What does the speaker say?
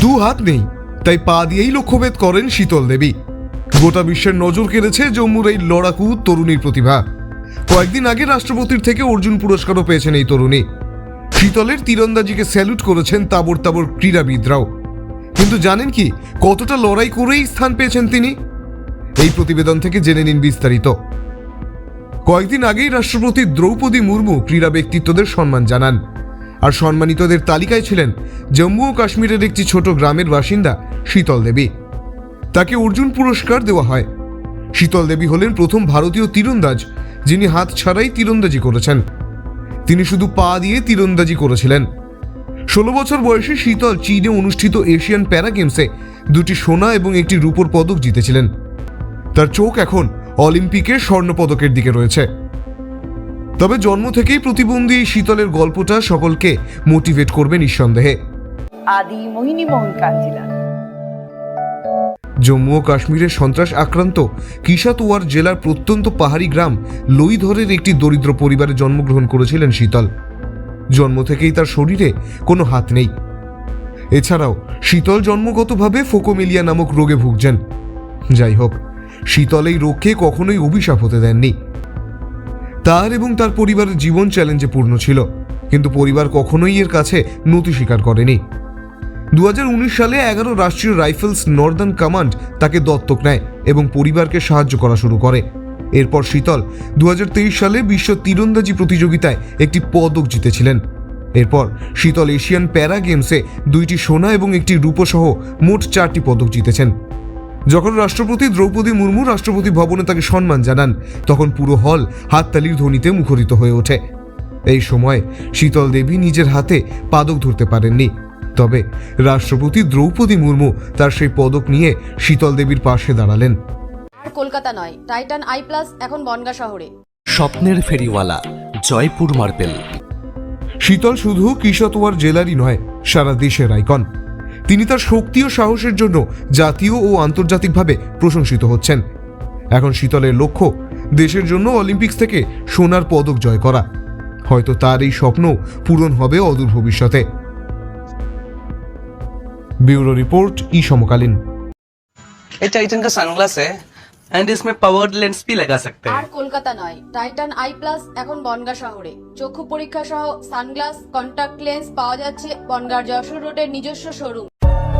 দু হাত নেই, তাই পা দিয়েই লক্ষ্যভেদ করেন শীতল দেবী। গোটা বিশ্বের নজর কেড়েছে জম্মুর এই লড়াকু তরুণীর প্রতিভা। কয়েকদিন আগে রাষ্ট্রপতির থেকে অর্জুন পুরস্কারও পেয়েছেন এই তরুণী। শীতলের তীরন্দাজিকে স্যালুট করেছেন তাবর তাবর ক্রীড়াবিদরাও। কিন্তু জানেন কি, কতটা লড়াই করেই স্থান পেয়েছেন তিনি? এই প্রতিবেদন থেকে জেনে নিন বিস্তারিত। কয়েকদিন আগেই রাষ্ট্রপতি দ্রৌপদী মুর্মু ক্রীড়া ব্যক্তিত্বদের সম্মান জানান। আর সম্মানিতদের তালিকায় ছিলেন জম্মু ও কাশ্মীরের একটি ছোট গ্রামের বাসিন্দা শীতল দেবী। তাকে অর্জুন পুরস্কার দেওয়া হয়। শীতল দেবী হলেন প্রথম ভারতীয় তীরন্দাজ, যিনি হাত ছাড়াই তীরন্দাজি করেছেন। তিনি শুধু পা দিয়ে তীরন্দাজি করেছিলেন। ষোলো বছর বয়সে শীতল চীনে অনুষ্ঠিত এশিয়ান প্যারা গেমসে দুটি সোনা এবং একটি রূপোর পদক জিতেছিলেন। তার চোখ এখন অলিম্পিকে স্বর্ণপদকের দিকে রয়েছে। তবে জন্ম থেকেই প্রতিবন্ধী শীতলের গল্পটা সকলকে মোটিভেট করবে নিঃসন্দেহে। আদি মোহিনী মোহন কাঞ্জিলাল। জম্মু ও কাশ্মীরের সন্ত্রাস আক্রান্ত কিশাতওয়ার জেলার প্রত্যন্ত পাহাড়ি গ্রাম লইধরের একটি দরিদ্র পরিবারে জন্মগ্রহণ করেছিলেন শীতল। জন্ম থেকেই তার শরীরে কোনো হাত নেই। এছাড়াও শীতল জন্মগতভাবে ফোকোমেলিয়া নামক রোগে ভুগছেন। যাই হোক শীতল এই রোগকে কখনোই অভিশাপ হতে দেননি। তার এবং তার পরিবারের জীবন চ্যালেঞ্জে পূর্ণ ছিল। কিন্তু পরিবার কখনোই এর কাছে নতি স্বীকার করেনি। দু হাজার উনিশ সালে এগারো রাষ্ট্রীয় রাইফেলস নর্দার্ন কমান্ড তাকে দত্তক নেয় এবং পরিবারকে সাহায্য করা শুরু করে। এরপর শীতল দু হাজার তেইশ সালে বিশ্ব তীরন্দাজি প্রতিযোগিতায় একটি পদক জিতেছিলেন। এরপর শীতল এশিয়ান প্যারা গেমসে দুইটি সোনা এবং একটি রূপসহ মোট চারটি পদক জিতেছেন। যখন রাষ্ট্রপতি দ্রৌপদী মুর্মু রাষ্ট্রপতি ভবনে তাকে সম্মান জানান তখন পুরো হল হাততালির ধ্বনিতে মুখরিত হয়ে ওঠে। এই সময় শীতল দেবী নিজের হাতে পাদক ধরতে পারেননি। তবে রাষ্ট্রপতি দ্রৌপদী মুর্মু তার সেই পদক নিয়ে শীতল দেবীর পাশে দাঁড়ালেন। আর কলকাতা নয় টাইটান আই প্লাস এখন বনগা শহরে। স্বপ্নের ফেরিওয়ালা জয়পুর মার্বেল। শীতল শুধু কিশতওয়ার জেলারই নয় সারা দেশের আইকন। তিনি তার শক্তি ও সাহসের জন্য জাতীয় ও আন্তর্জাতিকভাবে প্রশংসিত হচ্ছেন এখন শীতলের লক্ষ্য দেশের জন্য অলিম্পিক্স থেকে সোনার পদক জয় করা হয়তো তার এই স্বপ্ন পূরণ হবে অদূর ভবিষ্যতে ব্যুরো রিপোর্ট ই সমকালীন ये टाइटन का सनग्लास है एंड इसमें पावर्ड लेंस भी लगा सकते আর हैं কলকাতা নয় টাইটান আই প্লাস এখন বনগা শহরে চক্ষু পরীক্ষা সহ সানগ্লাস কন্টাক্ট লেন্স পাওয়া যাচ্ছে বনগার যশোর রোডের নিজস্ব শোরুম